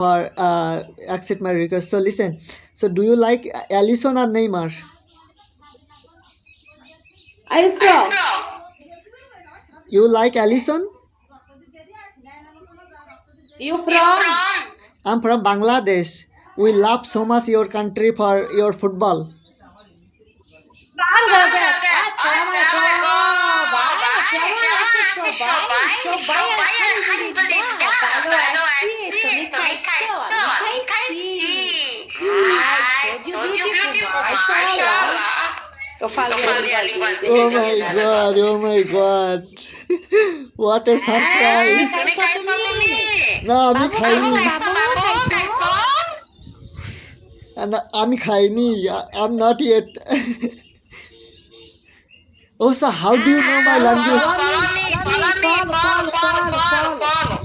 for uh, accept my request. So listen. So do you like Allison or Neymar? Are you from? You like Allison? You from? I'm from Bangladesh. We love so much your country for your football. Bangladesh আচ্ছা আমার বাবা কেমন আছো Itaixaba, Itaici. Ai, sou de Eu falei, a língua dele. Oh my god, oh my god. What a surprise. না আমি খাইনি আমি খাইনি I am not yet oh sir how do you know my language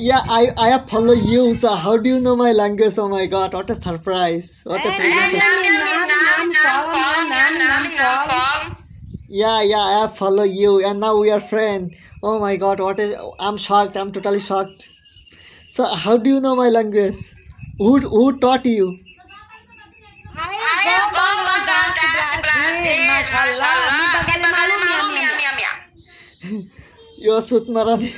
Yeah, I I have follow you. So how do you know my language? Oh my god, what a surprise! What a presentation. Yeah, yeah, I have follow you, and now we are friends. Oh my god, what is? I'm shocked. I'm totally shocked. So how do you know my language? Who who taught you? Yusuf Marani.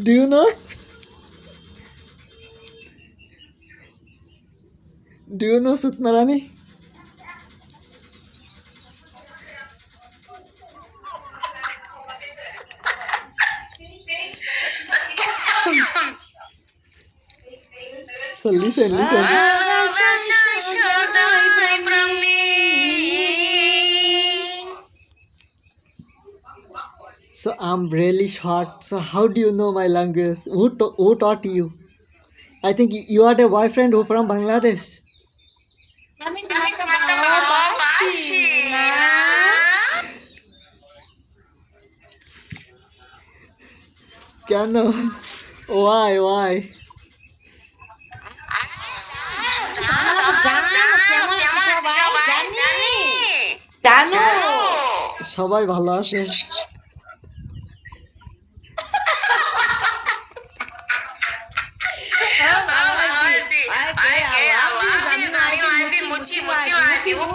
Do you know? Do you know Sutmarani? So listen, listen. So I'm really short. So how do you know my language? Who ta- who taught you? I think you, are the boyfriend who from Bangladesh. আমি কেন why why জানো সবাই ভালো আছে you will be